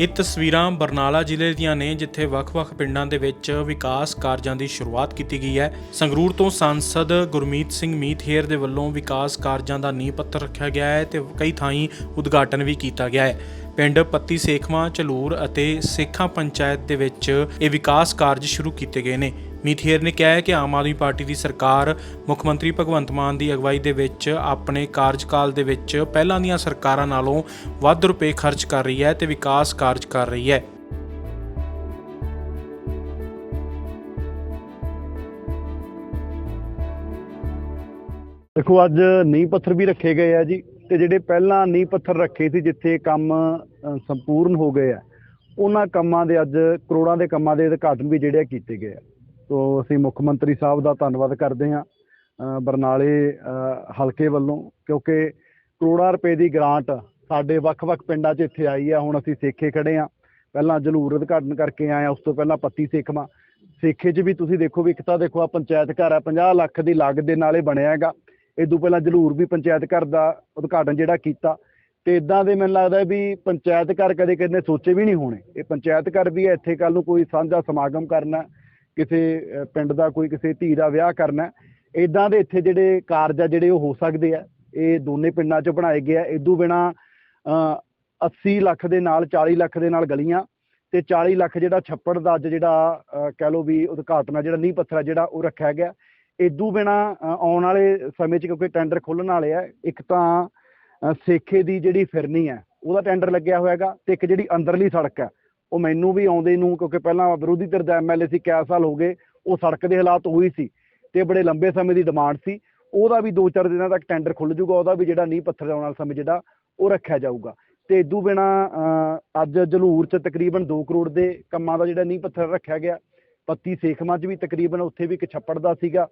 ਇਹ ਤਸਵੀਰਾਂ ਬਰਨਾਲਾ ਜ਼ਿਲ੍ਹੇ ਦੀਆਂ ਨੇ, ਜਿੱਥੇ ਵੱਖ-ਵੱਖ ਪਿੰਡਾਂ ਦੇ ਵਿੱਚ ਵਿਕਾਸ ਕਾਰਜਾਂ ਦੀ ਸ਼ੁਰੂਆਤ ਕੀਤੀ ਗਈ ਹੈ। ਸੰਗਰੂਰ ਤੋਂ ਸਾਂਸਦ ਗੁਰਮੀਤ ਸਿੰਘ ਮੀਤਹੇਰ ਦੇ ਵੱਲੋਂ ਵਿਕਾਸ ਕਾਰਜਾਂ ਦਾ ਨੀਂਹ ਪੱਥਰ ਰੱਖਿਆ ਗਿਆ ਹੈ ਤੇ ਕਈ ਥਾਈਂ ਉਦਘਾਟਨ ਵੀ ਕੀਤਾ ਗਿਆ ਹੈ। ਪਿੰਡ ਪੱਤੀ ਸੇਖਵਾਂ ਚਲੂਰ ਅਤੇ ਸੇਖਾਂ ਪੰਚਾਇਤ ਦੇ ਵਿੱਚ ਇਹ ਵਿਕਾਸ ਕਾਰਜ ਸ਼ੁਰੂ ਕੀਤੇ ਗਏ ਨੇ। ਮੀਥੇਰ ਨੇ ਕਿਹਾ ਹੈ ਕਿ ਆਮ ਆਦਮੀ ਪਾਰਟੀ ਦੀ ਸਰਕਾਰ ਮੁੱਖ ਮੰਤਰੀ ਭਗਵੰਤ ਮਾਨ ਦੀ ਅਗਵਾਈ ਦੇ ਵਿੱਚ ਆਪਣੇ ਕਾਰਜਕਾਲ ਦੇ ਵਿੱਚ ਪਹਿਲਾਂ ਦੀਆਂ ਸਰਕਾਰਾਂ ਨਾਲੋਂ ਵੱਧ ਰੁਪਏ ਖਰਚ ਕਰ ਰਹੀ ਹੈ ਤੇ ਵਿਕਾਸ ਕਾਰਜ ਕਰ ਰਹੀ ਹੈ। ਦੇਖੋ, ਅੱਜ ਨੀਂਹ ਪੱਥਰ ਵੀ ਰੱਖੇ ਗਏ ਆ ਜੀ ਤੇ ਜਿਹੜੇ ਪਹਿਲਾਂ ਨੀਂਹ ਪੱਥਰ ਰੱਖੇ ਸੀ, ਜਿੱਥੇ ਕੰਮ ਸੰਪੂਰਨ ਹੋ ਗਏ ਆ, ਉਹਨਾਂ ਕੰਮਾਂ ਦੇ ਅੱਜ ਕਰੋੜਾਂ ਦੇ ਕੰਮਾਂ ਦੇ ਉਦਘਾਟਨ ਵੀ ਜਿਹੜੇ ਕੀਤੇ ਗਏ ਆ। ਸੋ ਅਸੀਂ ਮੁੱਖ ਮੰਤਰੀ ਸਾਹਿਬ ਦਾ ਧੰਨਵਾਦ ਕਰਦੇ ਹਾਂ ਬਰਨਾਲੇ ਹਲਕੇ ਵੱਲੋਂ, ਕਿਉਂਕਿ ਕਰੋੜਾਂ ਰੁਪਏ ਦੀ ਗ੍ਰਾਂਟ ਸਾਡੇ ਵੱਖ-ਵੱਖ ਪਿੰਡਾਂ 'ਚ ਇੱਥੇ ਆਈ ਆ, ਹੁਣ ਅਸੀਂ ਸੇਖੇ ਖੜੇ ਆ ਪਹਿਲਾਂ ਜਲੂਰ ਉਦਘਾਟਨ ਕਰਕੇ ਆਏ ਆ ਉਸ ਤੋਂ ਪਹਿਲਾਂ ਪੱਤੀ ਸੇਖਵਾਂ। ਸੇਖੇ 'ਚ ਵੀ ਤੁਸੀਂ ਦੇਖੋ ਵੀ ਇੱਕ ਤਾਂ ਦੇਖੋ ਆ ਪੰਚਾਇਤ ਘਰ ਆ 50 ਲੱਖ ਦੀ ਲਾਗਤ ਦੇ ਨਾਲ ਇਹ ਬਣਿਆ ਹੈਗਾ। ਇਹ ਤੋਂ ਪਹਿਲਾਂ ਜਲੂਰ ਵੀ ਪੰਚਾਇਤ ਘਰ ਦਾ ਉਦਘਾਟਨ ਜਿਹੜਾ ਕੀਤਾ। ਤੇ ਇਦਾਂ ਦੇ ਮੈਨੂੰ ਲੱਗਦਾ ਵੀ ਪੰਚਾਇਤ ਘਰ ਕਦੇ ਕਦੇ ਸੋਚੇ ਵੀ ਨਹੀਂ ਹੋਣੇ। ਇਹ ਪੰਚਾਇਤ ਘਰ ਵੀ ਹੈ ਇੱਥੇ ਕੱਲ ਨੂੰ ਕੋਈ ਸਾਂਝਾ ਸਮਾਗਮ ਕਰਨਾ। ਕਿਸੇ ਪਿੰਡ ਦਾ ਕੋਈ ਕਿਸੇ ਧੀ ਦਾ ਵਿਆਹ ਕਰਨਾ ਇਦਾਂ ਦੇ ਇੱਥੇ ਜਿਹੜੇ ਕਾਰਜ ਆ ਜਿਹੜੇ ਉਹ ਹੋ ਸਕਦੇ ਆ। ਇਹ ਦੋਨੇ ਪਿੰਡਾਂ 'ਚ ਬਣਾਏ ਗਏ ਆ। ਇਦੋਂ ਬਿਨਾ 80 ਲੱਖ ਦੇ ਨਾਲ 40 ਲੱਖ ਦੇ ਨਾਲ ਗਲੀਆਂ ਤੇ 40 ਲੱਖ ਜਿਹੜਾ ਛੱਪੜ ਦਾ ਅੱਜ ਜਿਹੜਾ ਕਹਿ ਲਓ ਵੀ ਉਦਘਾਟਨ ਆ, ਜਿਹੜਾ ਨੀਂਹ ਪੱਥਰ ਆ, ਜਿਹੜਾ ਉਹ ਰੱਖਿਆ ਗਿਆ। ਇਦੋਂ ਬਿਨਾ ਆਉਣ ਵਾਲੇ ਸਮੇਂ 'ਚ ਕਿਉਂਕਿ ਟੈਂਡਰ ਖੁੱਲਣ ਵਾਲੇ ਆ, ਇੱਕ ਤਾਂ ਸੇਖੇ ਦੀ ਜਿਹੜੀ ਫਿਰਨੀ ਹੈ ਉਹਦਾ ਟੈਂਡਰ ਲੱਗਿਆ ਹੋਇਆਗਾ ਤੇ ਇੱਕ ਜਿਹੜੀ ਅੰਦਰਲੀ ਸੜਕ ਹੈ ਉਹ ਮੈਨੂੰ ਵੀ ਆਉਂਦੇ ਨੂੰ ਕਿਉਂਕਿ ਪਹਿਲਾਂ ਵਿਰੋਧੀ ਧਿਰ ਦਾ ਐਮਐਲਏ ਸੀ ਕਿਆ ਸਾਲ ਹੋ ਗਏ, ਉਹ ਸੜਕ ਦੇ ਹਾਲਾਤ ਹੋਈ ਸੀ ਤੇ ਬੜੇ ਲੰਬੇ ਸਮੇਂ ਦੀ ਡਿਮਾਂਡ ਸੀ। ਉਹਦਾ ਵੀ 2-4 ਦਿਨਾਂ ਤੱਕ ਟੈਂਡਰ ਖੁੱਲ ਜਾਊਗਾ, ਉਹਦਾ ਵੀ ਜਿਹੜਾ ਨੀਂਹ ਪੱਥਰ ਆਉਣ ਵਾਲਾ ਸਮੇਂ ਜਿਹੜਾ, ਉਹ ਰੱਖਿਆ ਜਾਊਗਾ। ਤੇ ਇਦੋਂ ਬਿਨਾ ਅੱਜ ਜਲੂਰ 'ਚ ਤਕਰੀਬਨ 2 ਕਰੋੜ ਦੇ ਕੰਮਾਂ ਦਾ ਜਿਹੜਾ ਨੀਂਹ ਪੱਥਰ ਰੱਖਿਆ ਗਿਆ। ਪੱਤੀ ਸੇਖਵਾਂ 'ਚ ਵੀ ਤਕਰੀਬਨ ਉੱਥੇ ਵੀ ਇੱਕ ਛੱਪੜ ਦਾ ਸੀਗਾ,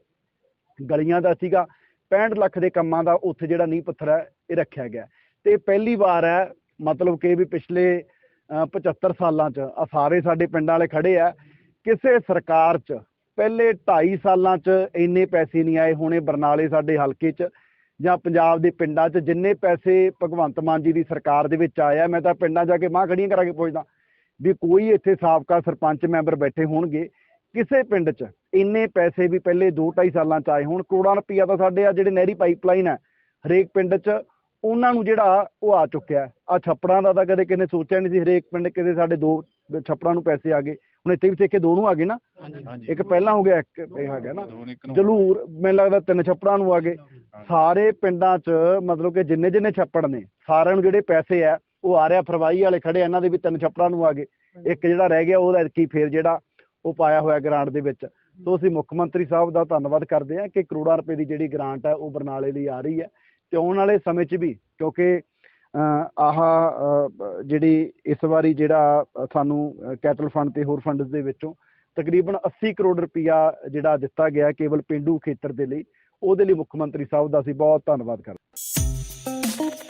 ਗਲੀਆਂ ਦਾ ਸੀਗਾ 65 ਲੱਖ ਦੇ ਕੰਮਾਂ ਦਾ ਉੱਥੇ ਜਿਹੜਾ ਨੀਂਹ ਪੱਥਰ ਹੈ, ਇਹ ਰੱਖਿਆ ਗਿਆ। ਤੇ ਪਹਿਲੀ ਵਾਰ ਹੈ, ਮਤਲਬ ਕਿ ਵੀ ਪਿਛਲੇ 75 ਸਾਲਾਂ 'ਚ ਆ ਸਾਰੇ ਸਾਡੇ ਪਿੰਡਾਂ ਵਾਲੇ ਖੜੇ ਆ। ਕਿਸੇ ਸਰਕਾਰ 'ਚ ਪਹਿਲੇ 2.5 ਸਾਲਾਂ 'ਚ ਇੰਨੇ ਪੈਸੇ ਨਹੀਂ ਆਏ ਹੋਣੇ ਬਰਨਾਲੇ ਸਾਡੇ ਹਲਕੇ 'ਚ ਜਾਂ ਪੰਜਾਬ ਦੇ ਪਿੰਡਾਂ 'ਚ। ਜਿੰਨੇ ਪੈਸੇ ਭਗਵੰਤ ਮਾਨ ਜੀ ਦੀ ਸਰਕਾਰ ਦੇ ਵਿੱਚ ਆਇਆ ਮੈਂ ਤਾਂ ਪਿੰਡਾਂ ਜਾ ਕੇ ਮਾਂ ਖੜੀਆਂ ਕਰਾ ਕੇ ਪੁੱਛਦਾ ਵੀ ਕੋਈ ਇੱਥੇ ਸਾਬਕਾ ਸਰਪੰਚ ਮੈਂਬਰ ਬੈਠੇ ਹੋਣਗੇ ਕਿਸੇ ਪਿੰਡ 'ਚ? ਇੰਨੇ ਪੈਸੇ ਵੀ ਪਹਿਲੇ 2-2.5 ਸਾਲਾਂ 'ਚ ਆਏ ਹੁਣ। ਕਰੋੜਾਂ ਰੁਪਈਆ ਤਾਂ ਸਾਡੇ ਆ ਜਿਹੜੇ ਨਹਿਰੀ ਪਾਈਪਲਾਈਨ ਹੈ ਹਰੇਕ ਪਿੰਡ 'ਚ ਉਹਨਾਂ ਨੂੰ ਜਿਹੜਾ ਉਹ ਆ ਚੁੱਕਿਆ ਆ ਛੱਪੜਾਂ ਦਾ ਤਾਂ ਕਦੇ ਕਿਸੇ ਨੇ ਸੋਚਿਆ ਨਹੀਂ ਸੀ ਹਰੇਕ ਪਿੰਡ ਕਿਤੇ ਸਾਡੇ ਦੋ ਛੱਪੜਾਂ ਨੂੰ ਪੈਸੇ ਆ ਗਏ। ਹੁਣ ਇੱਥੇ ਵੀ ਸਿੱਖੇ ਦੋ ਨੂੰ ਆ ਗਏ ਨਾ। ਇੱਕ ਪਹਿਲਾਂ ਹੋ ਗਿਆ ਇੱਕ ਇਹ ਆ ਗਿਆ ਨਾ। ਜਲੂਰ ਮੈਨੂੰ ਲੱਗਦਾ ਤਿੰਨ ਛੱਪੜਾਂ ਨੂੰ ਆ ਗਏ। ਸਾਰੇ ਪਿੰਡਾਂ 'ਚ ਮਤਲਬ ਕਿ ਜਿੰਨੇ ਜਿੰਨੇ ਛੱਪੜ ਨੇ ਸਾਰਿਆਂ ਨੂੰ ਜਿਹੜੇ ਪੈਸੇ ਆ ਉਹ ਆ ਰਿਹਾ। ਫਰਵਾਈ ਵਾਲੇ ਖੜੇ ਇਹਨਾਂ ਦੇ ਵੀ ਤਿੰਨ ਛੱਪੜਾਂ ਨੂੰ ਆ ਗਏ। ਇੱਕ ਜਿਹੜਾ ਰਹਿ ਗਿਆ ਉਹਦਾ ਕੀ ਫੇਰ ਜਿਹੜਾ ਉਹ ਪਾਇਆ ਹੋਇਆ ਗ੍ਰਾਂਟ ਦੇ ਵਿੱਚ। ਸੋ ਅਸੀਂ ਮੁੱਖ ਮੰਤਰੀ ਸਾਹਿਬ ਦਾ ਧੰਨਵਾਦ ਕਰਦੇ ਹਾਂ ਕਿ ਕਰੋੜਾਂ ਰੁਪਏ ਦੀ ਜਿਹੜੀ ਗ੍ਰਾਂਟ ਹੈ ਉਹ ਬਰਨਾਲੇ ਲਈ ਆ ਰਹੀ ਹੈ। ਤੇ ਆਉਣ ਵਾਲੇ ਸਮੇਂ 'ਚ ਵੀ, ਕਿਉਂਕਿ ਆਹ ਜਿਹੜੀ ਇਸ ਵਾਰੀ ਜਿਹੜਾ ਸਾਨੂੰ ਕੈਟਲ ਫੰਡ ਤੇ ਹੋਰ ਫੰਡਸ ਦੇ ਵਿੱਚੋਂ ਤਕਰੀਬਨ 80 ਕਰੋੜ ਰੁਪਇਆ ਜਿਹੜਾ ਦਿੱਤਾ ਗਿਆ ਕੇਵਲ ਪਿੰਡੂ ਖੇਤਰ ਦੇ ਲਈ, ਉਹਦੇ ਲਈ ਮੁੱਖ ਮੰਤਰੀ ਸਾਹਿਬ ਦਾ ਅਸੀਂ ਬਹੁਤ ਧੰਨਵਾਦ ਕਰਦੇ ਹਾਂ।